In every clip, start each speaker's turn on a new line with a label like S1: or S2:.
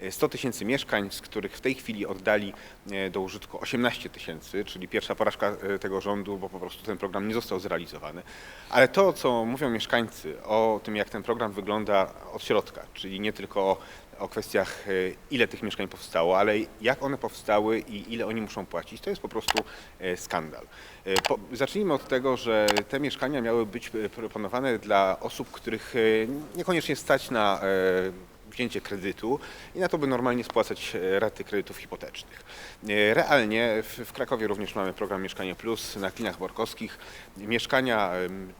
S1: e, 100 tysięcy mieszkań, z których w tej chwili oddali e, do użytku 18 tysięcy, czyli pierwsza porażka e, tego rządu, bo po prostu ten program nie został zrealizowany. Ale to, co mówią mieszkańcy o tym, jak ten program wygląda od środka, czyli nie tylko o, o kwestiach, e, ile tych mieszkań powstało, ale jak one powstały i ile oni muszą płacić, to jest po prostu skandal. Po, zacznijmy od tego, że te mieszkania miały być proponowane dla osób, których niekoniecznie stać na wzięcie kredytu i na to, by normalnie spłacać e, raty kredytów hipotecznych. E, Realnie w, Krakowie również mamy program Mieszkanie Plus na Klinach Borkowskich. Mieszkania em,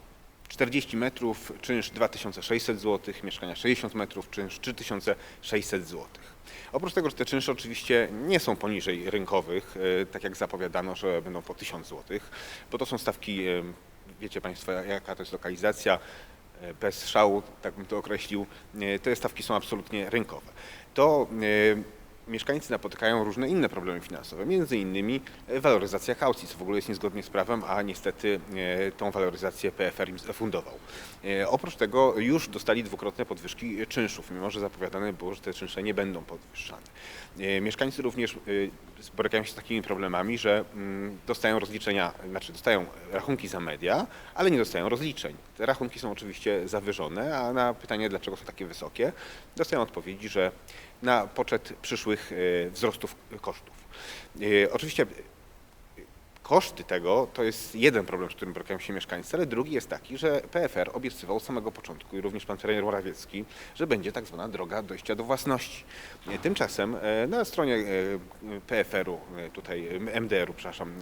S1: 40 metrów, czynsz 2600 zł, mieszkania 60 metrów, czynsz 3600 zł. Oprócz tego, że te czynsze oczywiście nie są poniżej rynkowych, e, tak jak zapowiadano, że będą po 1000 zł, bo to są stawki, wiecie Państwo jaka to jest lokalizacja, bez szału, tak bym to określił, e, te stawki są absolutnie rynkowe. To e, mieszkańcy napotykają różne inne problemy finansowe, między innymi e, waloryzacja kaucji, co w ogóle jest niezgodnie z prawem, a niestety tą waloryzację PFR im zafundował. Oprócz tego już dostali dwukrotne podwyżki czynszów, mimo że zapowiadane było, że te czynsze nie będą podwyższane. Mieszkańcy również spotykają się z takimi problemami, że mm, dostają rozliczenia, znaczy dostają rachunki za media, ale nie dostają rozliczeń. Rachunki są oczywiście zawyżone, a na pytanie, dlaczego są takie wysokie, dostają odpowiedzi, że na poczet przyszłych e, wzrostów kosztów. E, Oczywiście koszty tego to jest jeden problem, z którym borykają się mieszkańcy, ale drugi jest taki, że PFR obiecywał od samego początku i również pan premier Morawiecki, że będzie tak zwana droga dojścia do własności. E, Tymczasem e, na stronie e, PFR-u, tutaj MDR-u, przepraszam,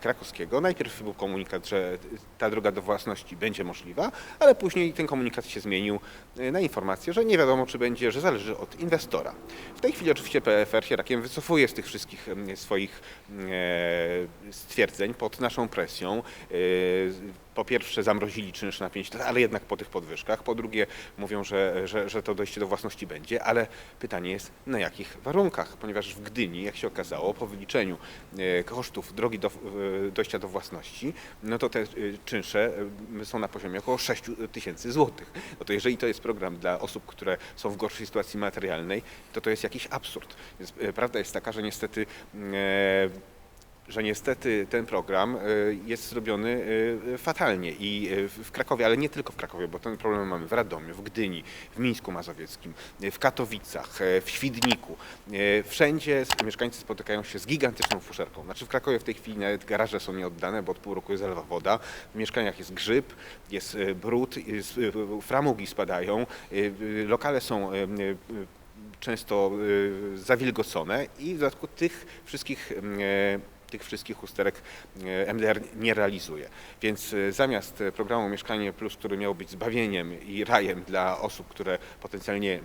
S1: krakowskiego, najpierw był komunikat, że ta droga do własności będzie możliwa, ale później ten komunikat się zmienił na informację, że nie wiadomo, czy będzie, że zależy od inwestora. W tej chwili oczywiście PFR się rakiem wycofuje z tych wszystkich swoich e, stwierdzeń pod naszą presją. E, Po pierwsze zamrozili czynsz na 5 lat, ale jednak po tych podwyżkach. Po drugie mówią, że, że, że to dojście do własności będzie, ale pytanie jest na jakich warunkach, ponieważ w Gdyni, jak się okazało, po wyliczeniu e, kosztów drogi do, e, dojścia do własności, no to te czynsze są na poziomie około 6 tysięcy złotych. No to jeżeli to jest program dla osób, które są w gorszej sytuacji materialnej, to to jest jakiś absurd. Więc prawda jest taka, że niestety że niestety ten program e, jest zrobiony e, fatalnie i w Krakowie, ale nie tylko w Krakowie, bo ten problem mamy w Radomiu, w Gdyni, w Mińsku Mazowieckim, w Katowicach, w Świdniku. Wszędzie mieszkańcy spotykają się z gigantyczną fuszerką. Znaczy w Krakowie w tej chwili nawet garaże są nieoddane, bo od pół roku jest zalewa woda. W mieszkaniach jest grzyb, jest brud, framugi spadają, lokale są często zawilgocone i w dodatku tych wszystkich tych wszystkich usterek e, MDR nie realizuje. Więc e, zamiast programu Mieszkanie Plus, który miał być zbawieniem i rajem dla osób, które potencjalnie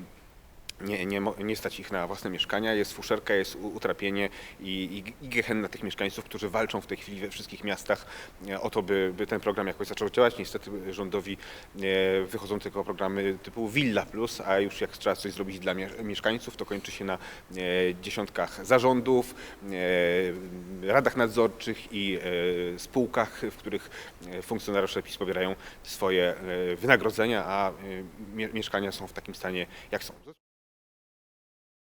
S1: nie, nie, nie stać ich na własne mieszkania, jest fuszerka, jest utrapienie i, i, i gehenna tych mieszkańców, którzy walczą w tej chwili we wszystkich miastach e, o to, by, by ten program jakoś zaczął działać. Niestety rządowi e, wychodzą tylko programy typu Villa Plus, a już jak trzeba coś zrobić dla mie- mieszkańców, to kończy się na e, dziesiątkach zarządów, radach nadzorczych i spółkach, w których funkcjonariusze PiS pobierają swoje wynagrodzenia, a mie- mieszkania są w takim stanie, jak są.